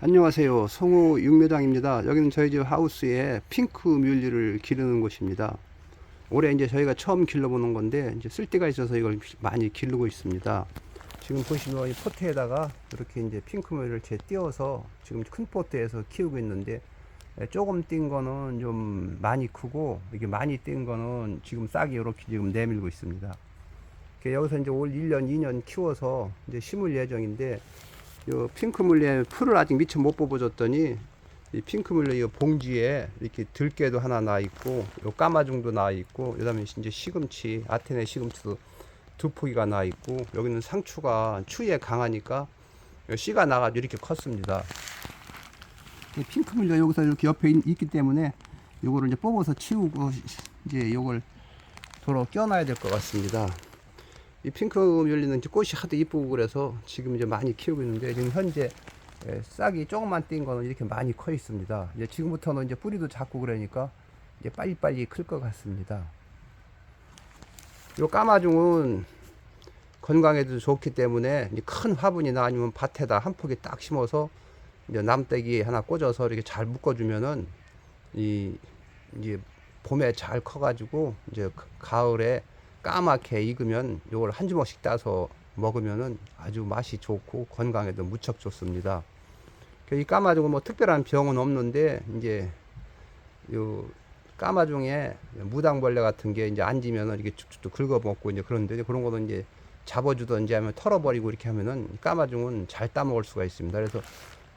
안녕하세요. 송우 육묘장입니다. 여기는 저희 집 하우스에 핑크 뮬리를 기르는 곳입니다. 올해 이제 저희가 처음 길러보는 건데 이제 쓸데가 있어서 이걸 많이 기르고 있습니다. 지금 보시면 이 포트에다가 이렇게 이제 핑크 뮬리를 제 띄워서 지금 큰 포트에서 키우고 있는데 예, 조금 띈 거는 좀 많이 크고 이게 많이 띈 거는 지금 싹이 이렇게 지금 내밀고 있습니다. 여기서 이제 올 1년, 2년 키워서 이제 심을 예정인데 요 핑크뮬리에 풀을 아직 미처 못 뽑아줬더니 이 핑크뮬리 이 봉지에 이렇게 들깨도 하나 나 있고 요 까마중도 나 있고 그다음에 이제 시금치 아테네 시금치도 두 포기가 나 있고 여기는 상추가 추위에 강하니까 요 씨가 나가지고 이렇게 컸습니다. 이 핑크뮬리가 여기서 이렇게 옆에 있, 있기 때문에 요거를 이제 뽑아서 치우고 이제 요걸 도로 껴놔야 될 것 같습니다. 이 핑크 뮬리는 이제 꽃이 하도 이쁘고 그래서 지금 이제 많이 키우고 있는데 지금 현재 예, 싹이 조금만 띈 거는 이렇게 많이 커 있습니다. 이제 지금부터는 이제 뿌리도 작고 그러니까 이제 빨리빨리 클 것 같습니다. 요 까마중은 건강에도 좋기 때문에 큰 화분이나 아니면 밭에다 한 포기 딱 심어서 이제 남대기 하나 꽂아서 이렇게 잘 묶어주면은 이 이제 봄에 잘 커가지고 이제 가을에 까맣게 익으면 요걸 한 주먹씩 따서 먹으면은 아주 맛이 좋고 건강에도 무척 좋습니다. 이 까마중은 뭐 특별한 병은 없는데 이제 요 까마중에 무당벌레 같은 게 이제 앉으면은 이렇게 쭉쭉 긁어 먹고 이제 그런데 그런 거는 이제 잡아주든지 하면 털어버리고 이렇게 하면은 까마중은 잘 따먹을 수가 있습니다. 그래서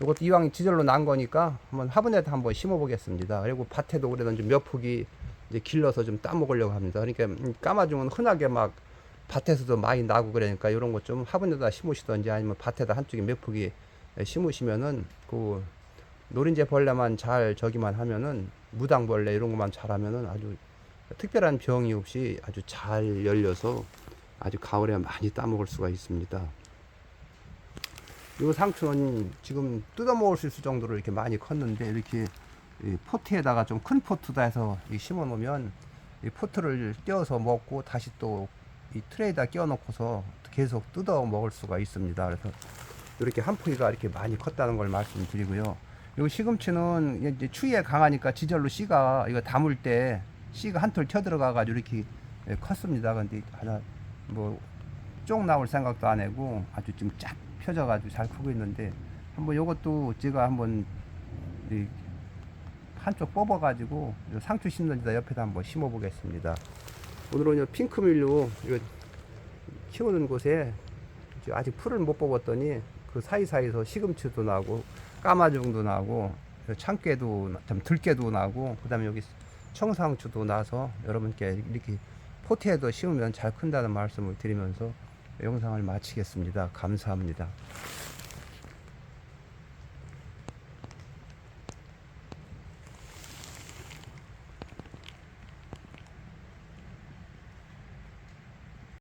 이것도 이왕 지절로 난 거니까 한번 화분에다 한번 심어 보겠습니다. 그리고 밭에도 그래도 몇 폭이 이제 길러서 좀 따먹으려고 합니다. 그러니까 이 까마중은 흔하게 막 밭에서도 많이 나고 그러니까 이런 것 좀 화분에다 심으시든지 아니면 밭에다 한쪽에 몇 폭이 심으시면은 그 노린재 벌레만 잘 저기만 하면은 무당벌레 이런 것만 잘하면은 아주 특별한 병이 없이 아주 잘 열려서 아주 가을에 많이 따먹을 수가 있습니다. 이 상추는 지금 뜯어먹을 수 있을 정도로 이렇게 많이 컸는데 이렇게 이 포트에다가 좀 큰 포트다 해서 이 심어 놓으면 이 포트를 띄어서 먹고 다시 또 이 트레이다 끼워 놓고서 계속 뜯어 먹을 수가 있습니다. 그래서 이렇게 한 포기가 이렇게 많이 컸다는 걸 말씀드리고요. 요 시금치는 이제 추위에 강하니까 지절로 씨가 이거 담을 때 씨가 한톨 튀어 들어가 가지고 이렇게 예, 컸습니다. 근데 하나 뭐쪽 나올 생각도 안 하고 아주 좀쫙 펴져 가지고 잘 크고 있는데 한번 요것도 제가 한번 이 한쪽 뽑아 가지고 상추 심는 데다 옆에다 한번 심어 보겠습니다. 오늘은 이거 키우는 곳에 아직 풀을 못 뽑았더니 그 사이사이에서 시금치도 나고 까마중도 나고 참깨도 참 들깨도 나고 그다음에 여기 청상추도 나서 여러분께 이렇게 포트에도 심으면 잘 큰다는 말씀을 드리면서 영상을 마치겠습니다. 감사합니다.